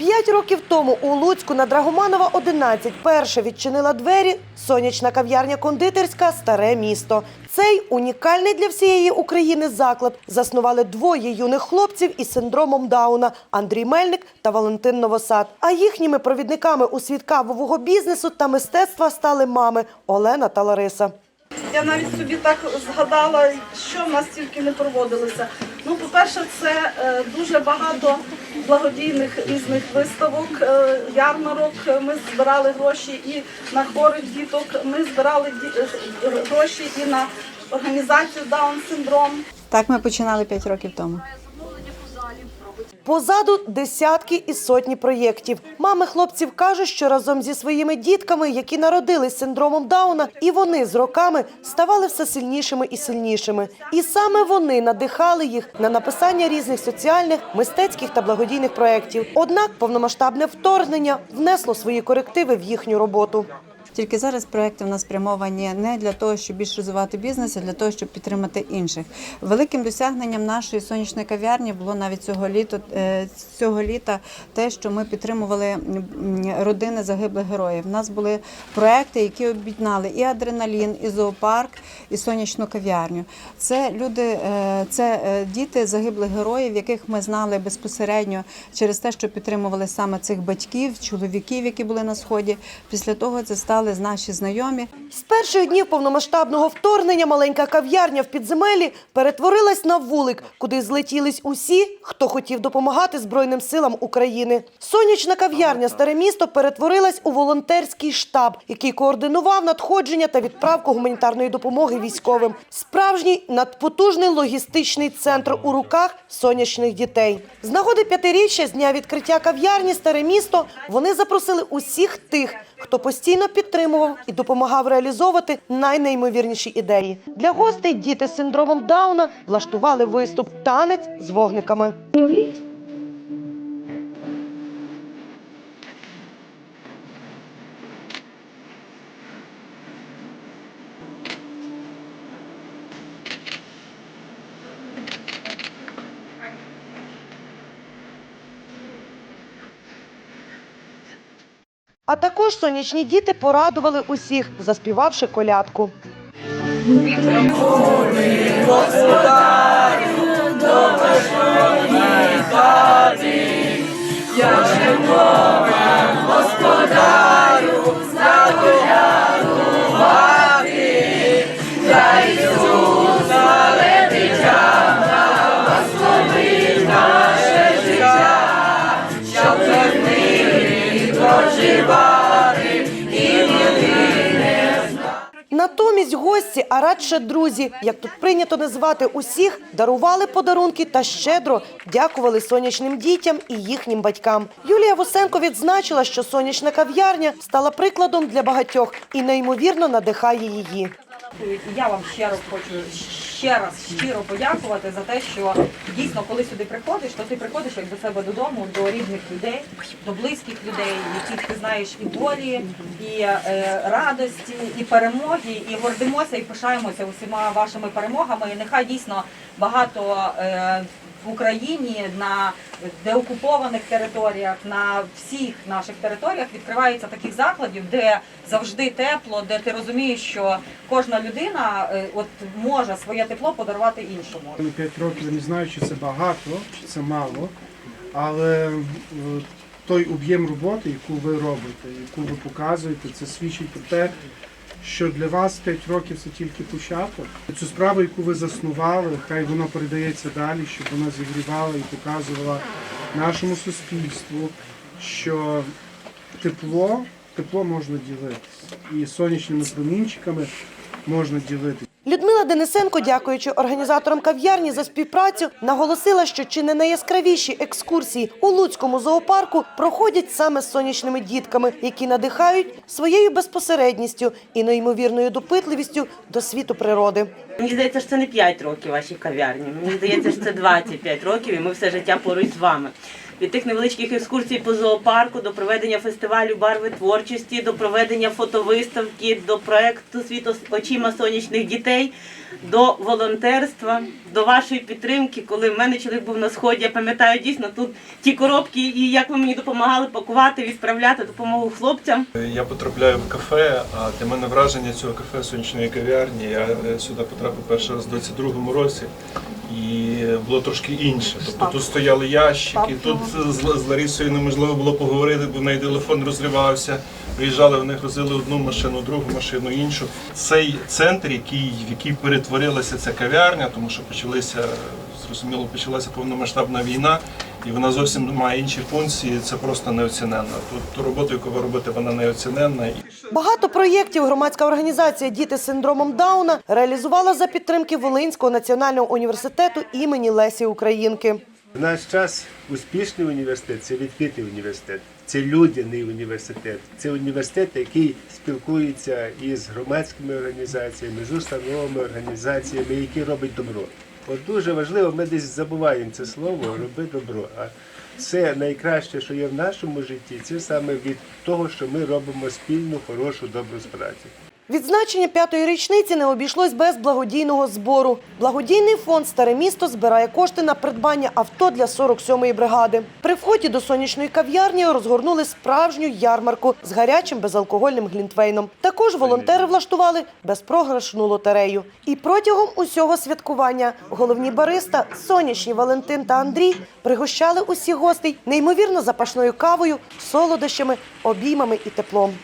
П'ять років тому у Луцьку на Драгоманова 11 перше відчинила двері сонячна кав'ярня кондитерська Старе місто. Цей унікальний для всієї України заклад заснували двоє юних хлопців із синдромом Дауна Андрій Мельник та Валентин Новосад. А їхніми провідниками у світ кавового бізнесу та мистецтва стали мами Олена та Лариса. Я навіть собі так згадала, що в нас тільки не проводилося. Ну, по-перше, це е, дуже багато благодійних різних виставок, е, ярмарок. Ми збирали гроші і на хворих діток. Ми збирали е, гроші і на організацію Даун синдром. Так ми починали 5 років тому. Позаду десятки і сотні проєктів. Мами хлопців кажуть, що разом зі своїми дітками, які народились з синдромом Дауна, і вони з роками ставали все сильнішими і сильнішими. І саме вони надихали їх на написання різних соціальних, мистецьких та благодійних проєктів. Однак повномасштабне вторгнення внесло свої корективи в їхню роботу. Тільки зараз проекти в нас спрямовані не для того, щоб більш розвивати бізнес, а для того, щоб підтримати інших. Великим досягненням нашої сонячної кав'ярні було навіть цього літа, е, цього літа те, що ми підтримували родини загиблих героїв. У нас були проекти, які об'єднали і адреналін, і зоопарк, і сонячну кав'ярню. Це люди, е, це е, діти загиблих героїв, яких ми знали безпосередньо через те, що підтримували саме цих батьків, чоловіків, які були на сході. Після того це стали наші знайомі. З перших днів повномасштабного вторгнення маленька кав'ярня в підземелі перетворилась на вулик, куди злетілись усі, хто хотів допомагати Збройним силам України. Сонячна кав'ярня Старе місто перетворилась у волонтерський штаб, який координував надходження та відправку гуманітарної допомоги військовим. Справжній надпотужний логістичний центр у руках сонячних дітей. З нагоди п'ятиріччя з дня відкриття кав'ярні Старе місто вони запросили усіх тих, хто постійно підтримував і допомагав реалізовувати найнеймовірніші ідеї. Для гостей діти з синдромом Дауна влаштували виступ танець з вогниками. А також сонячні діти порадували усіх, заспівавши колядку. Натомість гості, а радше друзі, як тут прийнято назвати усіх, дарували подарунки та щедро дякували сонячним дітям і їхнім батькам. Юлія Вусенко відзначила, що сонячна кав'ярня стала прикладом для багатьох і неймовірно надихає її. Я вам ще раз хочу ще раз щиро подякувати за те, що дійсно, коли сюди приходиш, то ти приходиш як до себе додому, до рідних людей, до близьких людей, яких ти знаєш і долі, і е, радості, і перемоги, і гордимося, і пишаємося усіма вашими перемогами. І нехай дійсно багато. Е, в Україні на деокупованих територіях, на всіх наших територіях відкривається таких закладів, де завжди тепло, де ти розумієш, що кожна людина е, от може своє тепло подарувати іншому. 5 років не знаю, чи це багато, чи це мало, але е, той об'єм роботи, яку ви робите, яку ви показуєте, це свідчить про те, що для вас 5 років це тільки початок. Цю справу, яку ви заснували, хай воно передається далі, щоб вона зігрівала і показувала нашому суспільству, що тепло, тепло можна ділитися. І сонячними промінчиками можна ділитися. Людмила Денисенко, дякуючи організаторам кав'ярні за співпрацю, наголосила, що чи не найяскравіші екскурсії у Луцькому зоопарку проходять саме з сонячними дітками, які надихають своєю безпосередністю і неймовірною допитливістю до світу природи. Мені здається, що це не 5 років вашій кав'ярні. Мені здається, що це 25 років, і ми все життя поруч з вами. Від тих невеличких екскурсій по зоопарку до проведення фестивалю барви творчості, до проведення фотовиставки, до проекту Світ очима сонячних дітей, до волонтерства, до вашої підтримки. Коли в мене чоловік був на сході, я пам'ятаю дійсно тут ті коробки, і як ви мені допомагали пакувати, відправляти допомогу хлопцям. Я потрапляю в кафе, а для мене враження цього кафе сонячної кав'ярні. Я е, сюди потрапив перший раз у 22-му році. І було трошки інше. Тобто тут стояли ящики, тут з, Ларісою неможливо було поговорити, бо в неї телефон розривався. Приїжджали, вони грузили одну машину, другу машину, іншу. Цей центр, який, в який перетворилася ця кав'ярня, тому що почалися, зрозуміло, почалася повномасштабна війна, і вона зовсім має інші функції. Це просто неоціненно. Тут ту роботу, яку ви робите, вона неоціненна. Багато проєктів громадська організація Діти з синдромом Дауна реалізувала за підтримки Волинського національного університету імені Лесі Українки. В наш час успішний університет це відкритий університет, це людяний університет, це університет, який спілкується із громадськими організаціями, з установами, організаціями, які роблять добро. От дуже важливо, ми десь забуваємо це слово роби добро. А все найкраще, що є в нашому житті, це саме від того, що ми робимо спільну, хорошу, добру справу. Відзначення п'ятої річниці не обійшлось без благодійного збору. Благодійний фонд Старе місто збирає кошти на придбання авто для 47-ї бригади. При вході до сонячної кав'ярні розгорнули справжню ярмарку з гарячим безалкогольним глінтвейном. Також волонтери влаштували безпрограшну лотерею. І протягом усього святкування головні бариста сонячні Валентин та Андрій пригощали усіх гостей неймовірно запашною кавою, солодощами, обіймами і теплом.